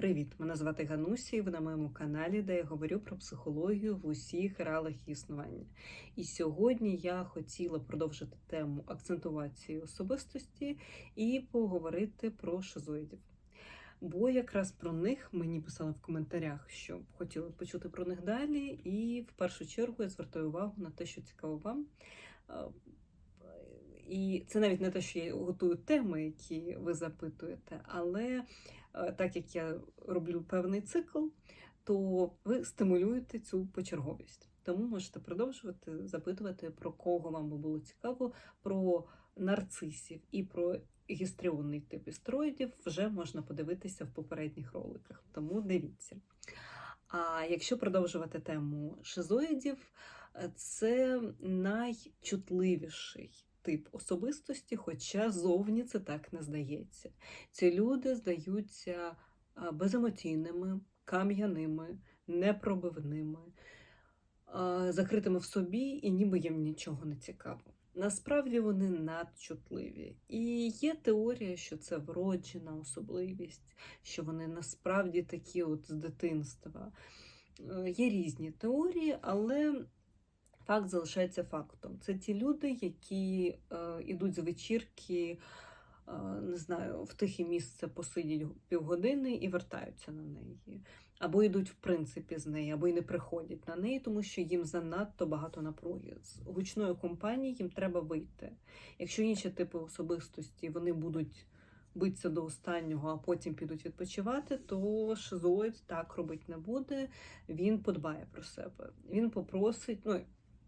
Привіт! Мене звати Ганусі, і ви на моєму каналі, де я говорю про психологію в усіх реалах існування. І сьогодні я хотіла продовжити тему акцентувації особистості і поговорити про шизоїдів. Бо якраз про них мені писали в коментарях, що хотіли почути про них далі. І в першу чергу я звертаю увагу на те, що цікаво вам. І це навіть не те, що я готую теми, які ви запитуєте, але е, так як я роблю певний цикл, то ви стимулюєте цю почерговість. Тому можете продовжувати запитувати, про кого вам би було цікаво, про нарцисів і про гістріонний тип істроїдів вже можна подивитися в попередніх роликах. Тому дивіться. А якщо продовжувати тему шизоїдів, е, це найчутливіший тип особистості, хоча зовні це так не здається. Ці люди здаються беземоційними, кам'яними, непробивними, закритими в собі, і ніби їм нічого не цікаво. Насправді вони надчутливі. І є теорія, що це вроджена особливість, що вони насправді такі от з дитинства. Е, Є різні теорії, але факт залишається фактом. Це ті люди, які е, йдуть з вечірки, е, не знаю, в тихе місце посидять півгодини і вертаються на неї. Або йдуть, в принципі, з неї, або й не приходять на неї, тому що їм занадто багато напруги. З гучної компанії їм треба вийти. Якщо інші типи особистості вони будуть битися до останнього, а потім підуть відпочивати, то шизоїд так робити не буде. Він подбає про себе. Він попросить, ну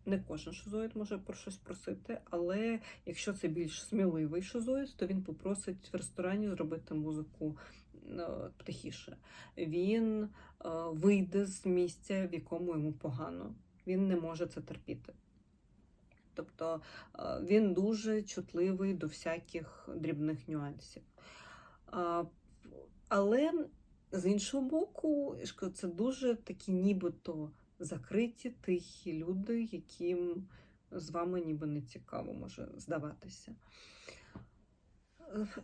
не кожен шизоїд може про щось просити, але якщо це більш сміливий шизоїд, то він попросить в ресторані зробити музику е, тихіше. Він е, вийде з місця, в якому йому погано. Він не може це терпіти. Тобто е, він дуже чутливий до всяких дрібних нюансів. Але з іншого боку, це дуже такі нібито закриті, тихі люди, яким з вами ніби не цікаво може здаватися.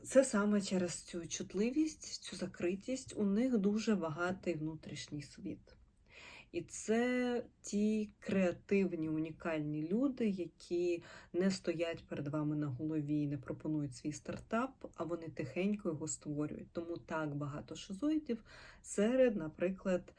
Це саме через цю чутливість, цю закритість, у них дуже багатий внутрішній світ. І це ті креативні, унікальні люди, які не стоять перед вами на голові не пропонують свій стартап, а вони тихенько його створюють. Тому так багато шизоїдів серед, наприклад,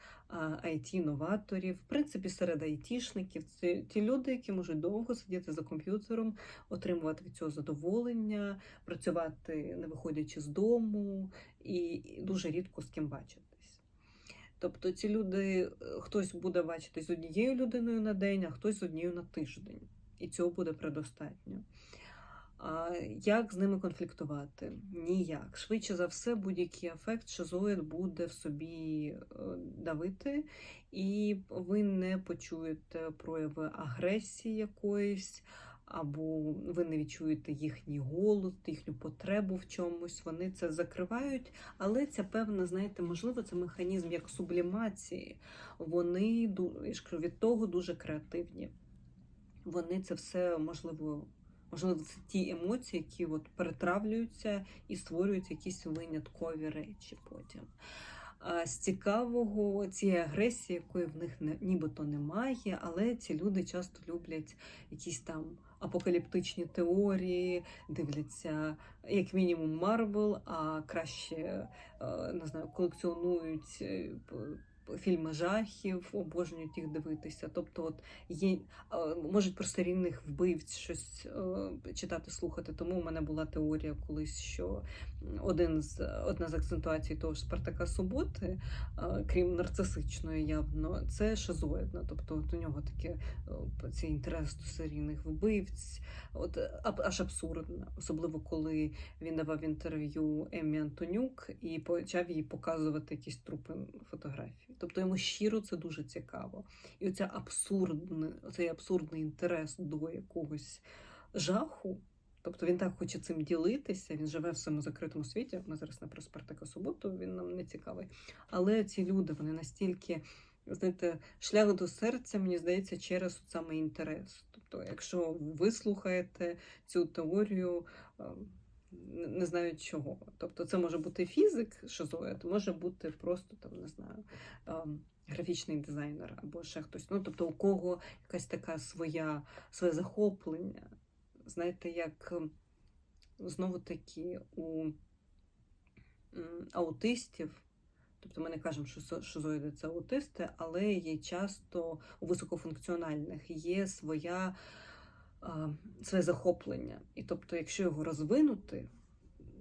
IT-новаторів, в принципі, серед айтішників. Це ті люди, які можуть довго сидіти за комп'ютером, отримувати від цього задоволення, працювати не виходячи з дому, і дуже рідко з ким бачитись. Тобто ці люди, е, хтось буде бачитись з однією людиною на день, а хтось з однією на тиждень. І цього буде предостатньо. А Як з ними конфліктувати? Ніяк. Швидше за все, будь-який ефект шизоїд буде в собі е, давити, і ви не почуєте прояви агресії якоїсь, або ви не відчуєте їхній голод, їхню потребу в чомусь. Вони це закривають, але це певна, знаєте, можливо, це механізм як сублімації. Вони від того дуже креативні. Вони це все можливо. Можливо, це ті емоції, які от перетравлюються і створюють якісь виняткові речі потім. А з цікавого цієї агресії, якої в них не, нібито немає, але ці люди часто люблять якісь там апокаліптичні теорії, дивляться як мінімум Марвел, а краще е, не знаю, колекціонують е, фільми жахів, обожнюють їх дивитися. Тобто, от є можуть про серійних вбивць щось е, читати, слухати. Тому у мене була теорія колись, що один з одна з акцентуацій того ж Спартака Суботи, е, крім нарцисичної, явно, це шизоїдна. Тобто от у нього таке е, цей інтерес до серійних вбивць, от аж абсурдно, особливо коли він давав інтерв'ю Еммі Антонюк і почав їй показувати якісь трупи фотографії. Тобто йому щиро це дуже цікаво. І оця абсурдний, цей абсурдний інтерес до якогось жаху. Тобто він так хоче цим ділитися, він живе в своєму закритому світі. Ми зараз не про Спартака Суботу, він нам не цікавий. Але ці люди, вони настільки, знаєте, шлях до серця, мені здається, через саме інтерес. Тобто, якщо ви слухаєте цю теорію, ем, не знають чого. Тобто це може бути фізик, шизоїд, може бути просто там, не знаю, ем, графічний дизайнер або ще хтось. Ну, тобто, у кого якась така своя, своє захоплення. Знаєте, як ем, знову таки у аутистів. Тобто ми не кажемо, що шизоїди це аутисти, але є часто у високофункціональних є своя, своє захоплення. І тобто, якщо його розвинути,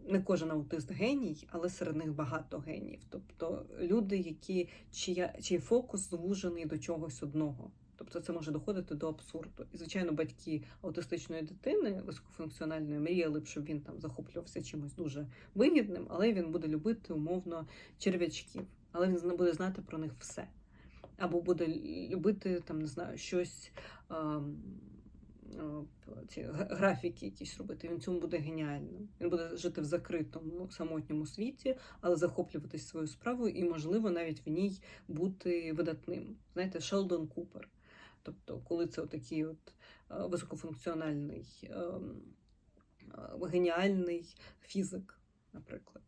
не кожен аутист геній, але серед них багато геніїв. Тобто люди, які чия, чий фокус звужений до чогось одного. Тобто це може доходити до абсурду. І, звичайно, батьки аутистичної дитини високофункціональної мріяли б, щоб він там захоплювався чимось дуже вигідним, але він буде любити умовно черв'ячків, але він не буде знати про них все. Або буде любити там, не знаю, щось. А, ці графіки якісь робити, він цьому буде геніальним. Він буде жити в закритому самотньому світі, але захоплюватись своєю справою і, можливо, навіть в ній бути видатним. Знаєте, Шелдон Купер. Тобто, коли це такий от високофункціональний, геніальний фізик, наприклад.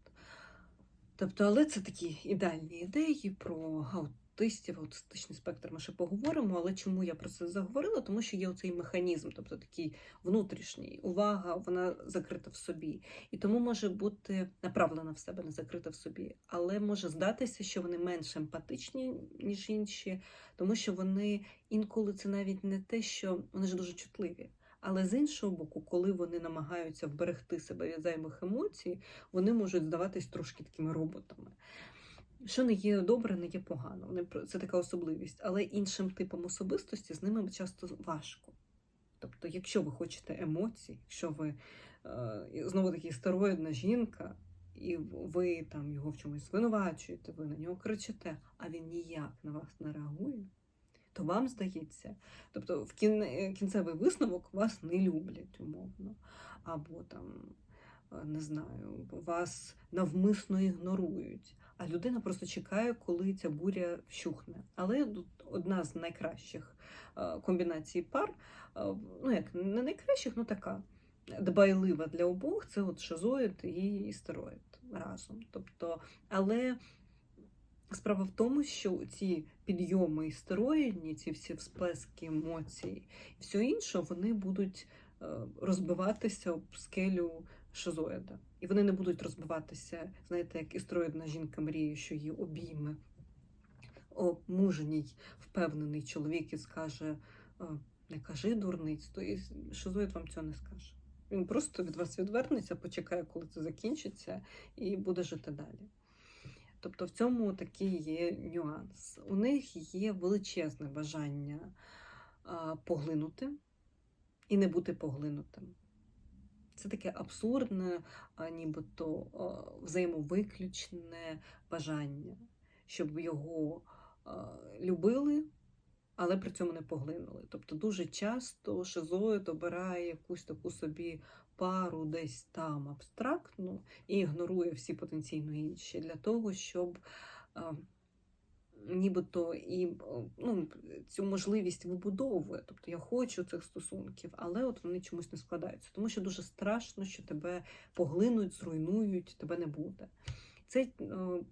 Тобто, але це такі ідеальні ідеї про аутистів, аутистичний спектр ми ще поговоримо. Але чому я про це заговорила? Тому що є оцей механізм, тобто такий внутрішній увага, вона закрита в собі. І тому може бути направлена в себе, не закрита в собі, але може здатися, що вони менш емпатичні, ніж інші, тому що вони інколи це навіть не те, що вони ж дуже чутливі. Але з іншого боку, коли вони намагаються вберегти себе від зайвих емоцій, вони можуть здаватись трошки такими роботами. Що не є добре, не є погано. Вони це така особливість. Але іншим типом особистості з ними часто важко. Тобто, якщо ви хочете емоцій, якщо ви е, знову таки стероїдна жінка, і ви там його в чомусь звинувачуєте, ви на нього кричите, а він ніяк на вас не реагує, то вам здається, тобто в кін... кінцевий висновок вас не люблять, умовно, або там. Не знаю, вас навмисно ігнорують, а людина просто чекає, коли ця буря вщухне. Але тут одна з найкращих комбінацій пар, ну як не найкращих, ну така дбайлива для обох це от шизоїд і істероїд разом. Тобто, але справа в тому, що ці підйоми істероїдні, ці всі всплески емоцій все інше, вони будуть розбиватися об скелю шизоїда. І вони не будуть розбиватися, знаєте, як істроїдна жінка мріє, що її обійме. Мужній, впевнений чоловік і скаже: не кажи дурниць, то і шизоїд вам цього не скаже. Він просто від вас відвернеться, почекає, коли це закінчиться, і буде жити далі. Тобто в цьому такий є нюанс. У них є величезне бажання поглинути і не бути поглинутим. Це таке абсурдне, нібито взаємовиключне бажання, щоб його любили, але при цьому не поглинули. Тобто дуже часто шизоїд обирає якусь таку собі пару десь там абстрактну і ігнорує всі потенційно інші для того, щоб нібито і ну, цю можливість вибудовує. Тобто я хочу цих стосунків, але от вони чомусь не складаються, тому що дуже страшно, що тебе поглинуть, зруйнують, тебе не буде. Це е,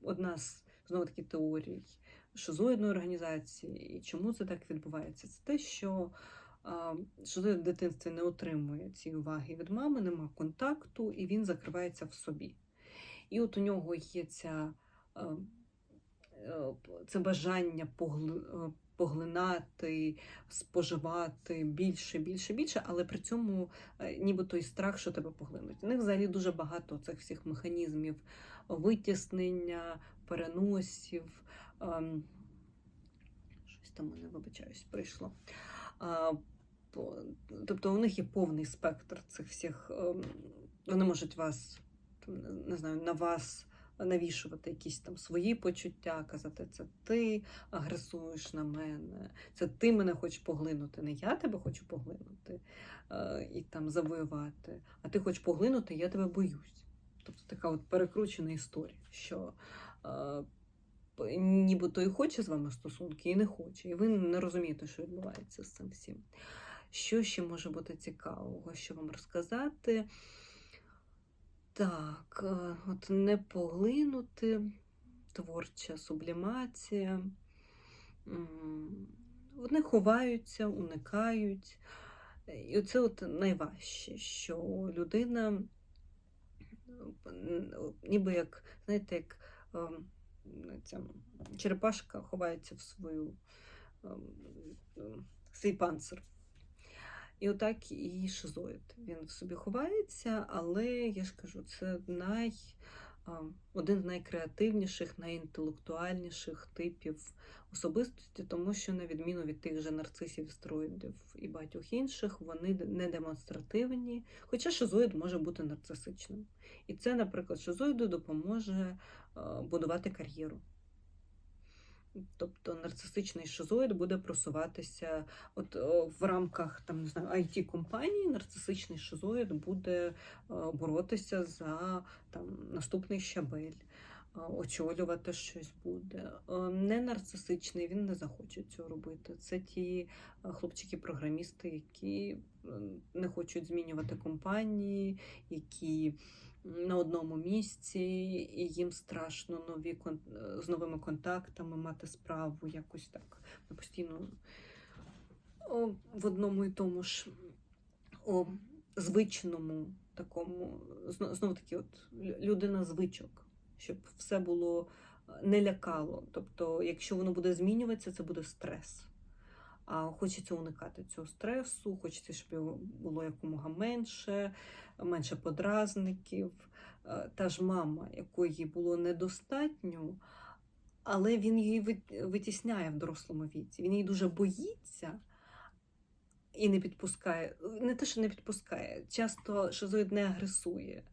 одна з знову таки теорій шизоїдної організації. І чому це так відбувається? Це те, що шизоїд в дитинстві не отримує цієї уваги від мами, нема контакту, і він закривається в собі. І от у нього є ця. Е, це бажання е, поглинати, споживати більше, більше, більше, але при цьому е, ніби той страх, що тебе поглинуть. У них взагалі дуже багато цих всіх механізмів витіснення, переносів. Ем, щось там мене, вибачаюсь, прийшло. Тобто у них є повний спектр цих всіх, ем, вони можуть вас, не знаю, на вас навішувати якісь там свої почуття, казати, це ти агресуєш на мене, це ти мене хочеш поглинути, не я тебе хочу поглинути е, і там завоювати, а ти хочеш поглинути, я тебе боюсь. Тобто така от перекручена історія, що е, нібито і хоче з вами стосунки, і не хоче. І ви не розумієте, що відбувається з цим всім. Що ще може бути цікавого, що вам розказати? Так, е, от не поглинути, творча сублімація. Вони ховаються, уникають. І оце от найважче, що людина ніби як, знаєте, як ем, ця черепашка ховається в свою ем, свій панцир. І отак і шизоїд. Він в собі ховається, але я ж кажу, це най, один з найкреативніших, найінтелектуальніших типів особистості, тому що, на відміну від тих же нарцисів, стероїдів і багатьох інших, вони не демонстративні. Хоча шизоїд може бути нарцисичним. І це, наприклад, шизоїду допоможе будувати кар'єру. Тобто нарцисичний шизоїд буде просуватися от в рамках там не знаю it компанії нарцисичний шизоїд буде е, боротися за там наступний щабель, очолювати щось буде. Не нарцисичний, він не захоче цього робити. Це ті хлопчики-програмісти, які не хочуть змінювати компанії, які на одному місці, і їм страшно нові е, з новими контактами мати справу, якось так постійно в одному і тому ж о, звичному такому, знову таки, от людина звичок, щоб все було е, не лякало. Тобто, якщо воно буде змінюватися, це буде стрес. А хочеться уникати цього стресу, хочеться, щоб його було якомога менше, менше подразників. Е, Та ж мама, якої було недостатньо, але він її витісняє в дорослому віці. Він її дуже боїться і не підпускає. Не те, що не підпускає, часто шизоїд не агресує.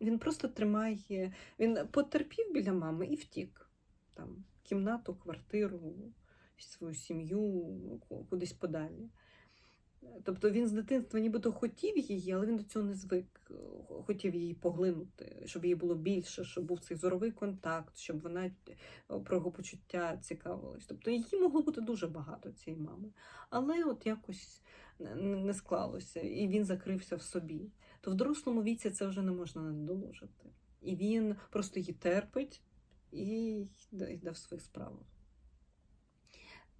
Він просто тримає, він потерпів біля мами і втік. Там, кімнату, квартиру, свою сім'ю, кудись подалі. Тобто він з дитинства нібито хотів її, але він до цього не звик. Хотів її поглинути, щоб їй було більше, щоб був цей зоровий контакт, щоб вона е, про його почуття цікавилась. Тобто її могло бути дуже багато цієї мами. Але от якось не склалося, і він закрився в собі. То в дорослому віці це вже не можна надолужити. І він просто її терпить і йде в своїх справах.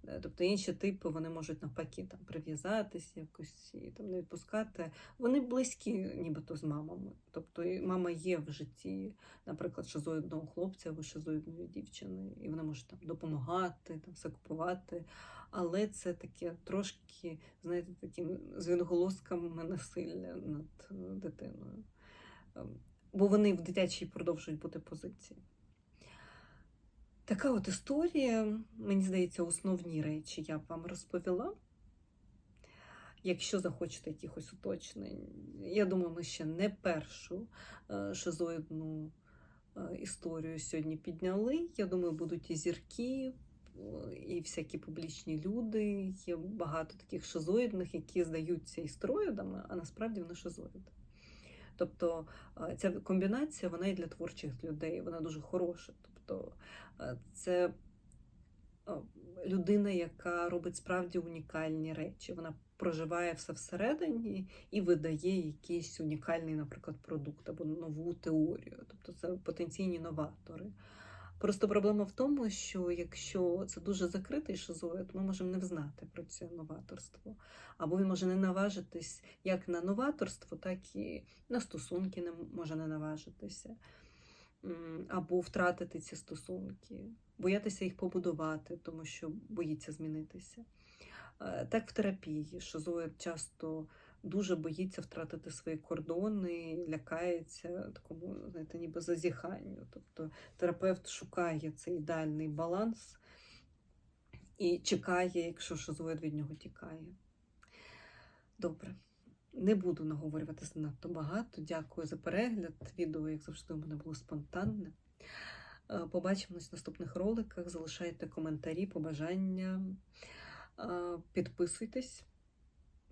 Е, Тобто інші типи вони можуть навпаки там прив'язатись якось і там не відпускати. Вони близькі, нібито з мамами. Тобто мама є в житті, наприклад, шизоїдного хлопця або шизоїдної дівчини, і вона може там допомагати, там все купувати. Але це таке трошки, знаєте, таким з насилля над е, дитиною. Ем, Бо вони в дитячій продовжують бути позиції. Така от історія, мені здається, основні речі я б вам розповіла. Якщо захочете якихось уточнень, я думаю, ми ще не першу е, шизоїдну е, історію сьогодні підняли. Я думаю, будуть і зірки, і всякі публічні люди. Є багато таких шизоїдних, які здаються істроїдами, а насправді вони шизоїди. Тобто е, ця комбінація вона і для творчих людей, вона дуже хороша. Тобто е, це е, людина, яка робить справді унікальні речі. Вона проживає все всередині і видає якийсь унікальний, наприклад, продукт або нову теорію. Тобто це потенційні новатори. Просто проблема в тому, що якщо це дуже закритий шизоїд, ми можемо не взнати про це новаторство. Або він може не наважитись як на новаторство, так і на стосунки не може не наважитися. Або втратити ці стосунки, боятися їх побудувати, тому що боїться змінитися. Е, Так в терапії шизоїд часто дуже боїться втратити свої кордони, лякається такому, знаєте, ніби зазіханню. Тобто терапевт шукає цей ідеальний баланс і чекає, якщо шизоїд від нього тікає. Добре. Не буду наговорювати занадто багато. Дякую за перегляд. Відео, як завжди, у мене було спонтанне. Е, Побачимось в наступних роликах. Залишайте коментарі, побажання. Е, Підписуйтесь,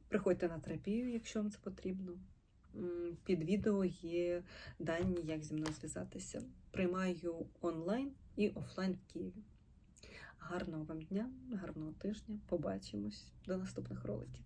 приходьте на терапію, якщо вам це потрібно. Під відео є дані, як зі мною зв'язатися. Приймаю онлайн і офлайн в Києві. Гарного вам дня, гарного тижня. Побачимось до наступних роликів.